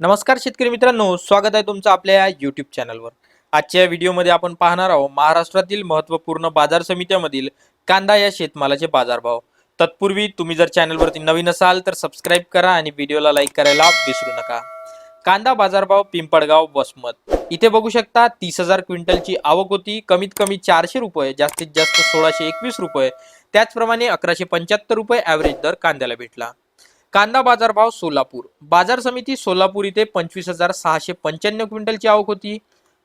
नमस्कार शेतकरी मित्रांनो स्वागत आहे तुमचं आपल्या या युट्यूब चॅनलवर आजच्या व्हिडिओमध्ये आपण पाहणार आहोत महाराष्ट्रातील महत्त्वपूर्ण बाजार समित्यामधील कांदा या शेतमालाचे बाजारभाव. तत्पूर्वी तुम्ही जर चॅनलवरती नवीन असाल तर सबस्क्राईब करा आणि व्हिडिओला लाईक करायला विसरू नका. कांदा बाजारभाव पिंपळगाव वसमत. इथे बघू शकता तीस हजार क्विंटलची आवक होती. कमीत कमी चारशे रुपये जास्तीत जास्त सोळाशे एकवीस रुपये. त्याचप्रमाणे अकराशे पंच्याहत्तर रुपये ॲव्हरेज दर कांद्याला भेटला. कांदा बाजारभाव सोलापूर. बाजार समिती सोलापूर इथे पंचवीस हजार सहाशे पंच्याण्णव क्विंटलची आवक होती.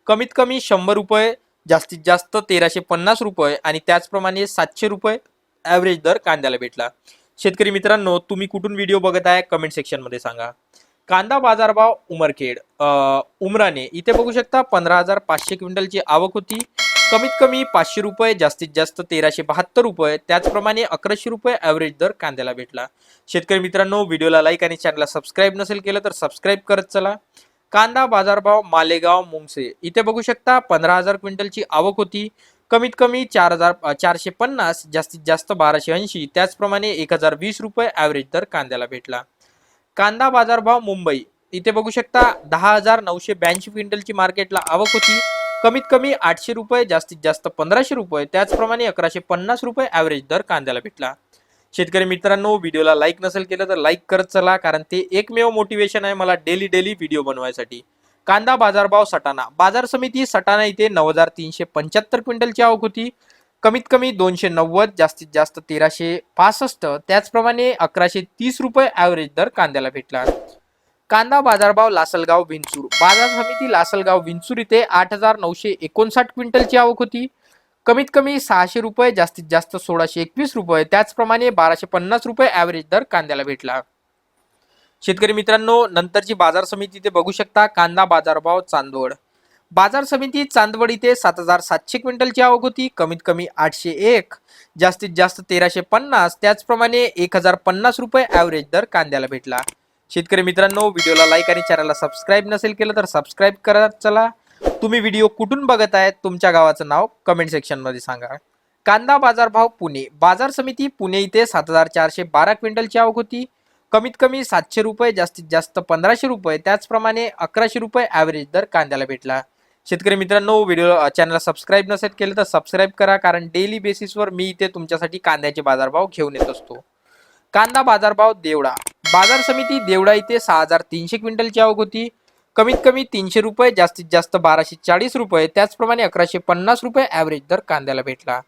कमीत कमी शंभर रुपये जास्तीत जास्त तेराशे पन्नास रुपये आणि त्याचप्रमाणे सातशे रुपये ॲव्हरेज दर कांद्याला भेटला. शेतकरी मित्रांनो तुम्ही कुठून व्हिडिओ बघत आहे कमेंट सेक्शनमध्ये सांगा. कांदा बाजारभाव उमरखेड. उमराने इथे बघू शकता पंधरा हजार पाचशे क्विंटलची आवक होती. कमीत कमी पाचशे रुपये जास्तीत जास्त तेराशे बहात्तर रुपये त्याचप्रमाणे अकराशे रुपये ॲव्हरेज दर कांद्याला भेटला. शेतकरी मित्रांनो व्हिडिओला लाईक आणि चॅनलला सबस्क्राईब नसेल केलं तर सबस्क्राईब करत चला. कांदा बाजारभाव मालेगाव मुंगसे. इथे बघू शकता पंधरा हजार क्विंटलची आवक होती. कमीत कमी चार हजार चारशे पन्नास जास्तीत जास्त बाराशे ऐंशी त्याचप्रमाणे एक हजार वीस रुपये ॲव्हरेज दर कांद्याला भेटला. कांदा बाजारभाव मुंबई. इथे बघू शकता दहा हजार नऊशे ब्याऐंशी क्विंटलची मार्केटला आवक होती. कमीत कमी आठशे रुपये जास्तीत जास्त पंधराशे रुपये त्याचप्रमाणे अकराशे पन्नास रुपये ॲव्हरेज दर कांद्याला भेटला. शेतकरी मित्रांनो व्हिडिओला लाईक नसेल केलं तर लाईक करत चला कारण ते एकमेव मोटिवेशन आहे मला डेली डेली व्हिडिओ बनवायसाठी. कांदा बाजारभाव सटाणा. बाजार समिती सटाणा इथे नऊ हजार तीनशे पंच्याहत्तर क्विंटलची आवक होती. कमीत कमी दोनशे नव्वद जास्तीत जास्त तेराशे पासष्ट त्याचप्रमाणे अकराशे तीस रुपये ॲव्हरेज दर कांद्याला भेटला. कांदा बाजारभाव लासलगाव विंचूर. बाजार समिती लासलगाव विंचूर इथे आठ हजार नऊशे एकोणसाठ क्विंटलची आवक होती. कमीत कमी सहाशे रुपये जास्तीत जास्त सोळाशे एकवीस रुपये त्याचप्रमाणे बाराशे पन्नास रुपये ॲव्हरेज दर कांद्याला भेटला. शेतकरी मित्रांनो नंतरची बाजार समिती इथे बघू शकता कांदा बाजारभाव चांदवड. बाजार समिती चांदवड इथे सात हजार सातशे क्विंटलची आवक होती कमीत कमी आठशे एक जास्तीत जास्त तेराशे पन्नास त्याचप्रमाणे एक हजार पन्नास रुपये ॲव्हरेज दर कांद्याला भेटला. शेतकरी मित्रांनो व्हिडिओला लाईक आणि चॅनलला सबस्क्राईब नसेल केलं तर सबस्क्राईब करत चला. तुम्ही व्हिडिओ कुठून बघत आहेत तुमच्या गावाचं नाव कमेंट सेक्शनमध्ये सांगा. कांदा बाजारभाव पुणे. बाजार समिती पुणे इथे सात हजार चारशे बारा क्विंटलची आवक होती. कमीत कमी सातशे रुपये जास्तीत जास्त पंधराशे रुपये त्याचप्रमाणे अकराशे रुपये ॲव्हरेज दर कांद्याला भेटला. शेतकरी मित्रांनो व्हिडिओ चॅनलला सबस्क्राईब नसेल केलं तर सबस्क्राईब करा कारण डेली बेसिसवर मी इथे तुमच्यासाठी कांद्याचे बाजारभाव घेऊन येत असतो. कांदा बाजारभाव देवडा बाजार समिती देवडा इथे सहा हजार तीनशे क्विंटलची आवक होती. कमीत कमी तीनशे रुपये जास्तीत जास्त बाराशे चाळीस रुपये त्याचप्रमाणे अकराशे पन्नास रुपये ॲव्हरेज दर कांद्याला भेटला.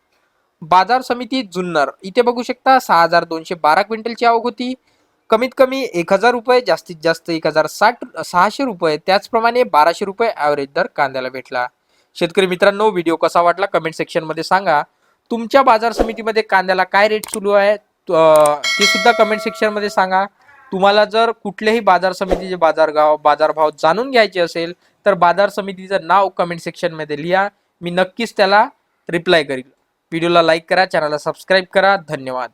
बाजार समिती जुन्नर इथे बघू शकता सहा हजार दोनशे बारा क्विंटलची आवक होती. कमीत कमी एक हजार रुपये जास्तीत जास्त एक हजार साठ सहाशे रुपये त्याचप्रमाणे बाराशे रुपये ॲव्हरेज दर कांद्याला भेटला. शेतकरी मित्रांनो व्हिडिओ कसा वाटला कमेंट सेक्शनमध्ये सांगा. तुमच्या बाजार समितीमध्ये कांद्याला काय रेट सुरू आहे? ते सुद्धा कमेंट सेक्शनमध्ये सांगा. तुम्हाला जर कुठल्याही बाजार समितीचे बाजारगाव बाजारभाव जाणून घ्यायचे असेल तर बाजार समितीचं नाव कमेंट सेक्शनमध्ये लिहा. मी नक्कीच त्याला रिप्लाय करील. व्हिडिओला लाईक करा चॅनलला सबस्क्राईब करा. धन्यवाद.